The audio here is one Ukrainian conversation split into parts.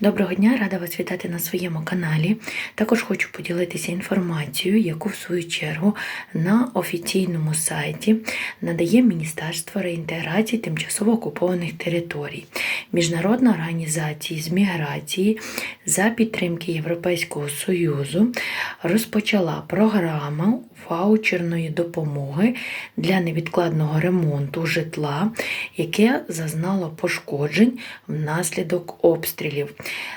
Доброго дня, рада вас вітати на своєму каналі. Також хочу поділитися інформацією, яку в свою чергу на офіційному сайті надає Міністерство реінтеграції тимчасово окупованих територій, Міжнародна організація з міграції за підтримки Європейського Союзу розпочала програму ваучерної допомоги для невідкладного ремонту житла, яке зазнало пошкоджень внаслідок обстрілів.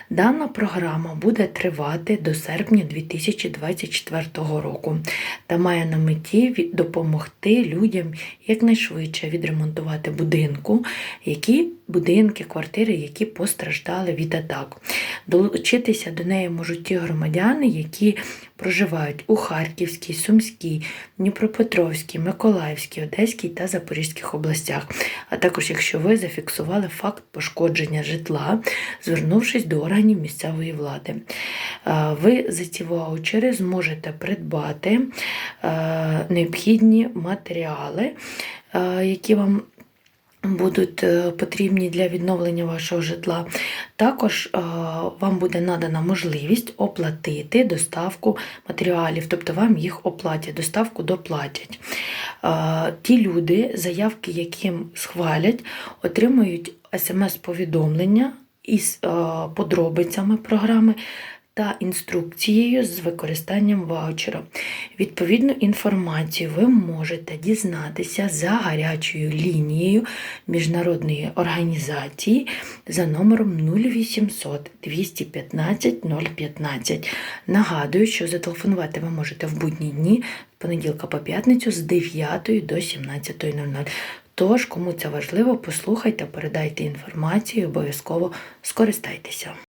Дана програма буде тривати до серпня 2024 року та має на меті допомогти людям якнайшвидше відремонтувати будинку, які будинки, квартири, які постраждали від атак. Долучитися до неї можуть ті громадяни, які проживають у Харківській, Сумській, Дніпропетровській, Миколаївській, Одеській та Запорізьких областях. А також, якщо ви зафіксували факт пошкодження житла, звернувшись до органів місцевої влади. Ви за ці ваучери зможете придбати необхідні матеріали, які вам будуть е, потрібні для відновлення вашого житла. Також е, вам буде надана можливість оплатити доставку матеріалів, тобто вам їх оплатять, доставку доплатять. Е, Ті люди, заявки яким схвалять, отримують смс-повідомлення із подробицями програми та інструкцією з використанням ваучера. Відповідну інформацію ви можете дізнатися за гарячою лінією міжнародної організації за номером 0800 215 015. Нагадую, що зателефонувати ви можете в будні дні з понеділка по п'ятницю з 9 до 17.00. Тож, кому це важливо, послухайте, передайте інформацію, обов'язково скористайтеся.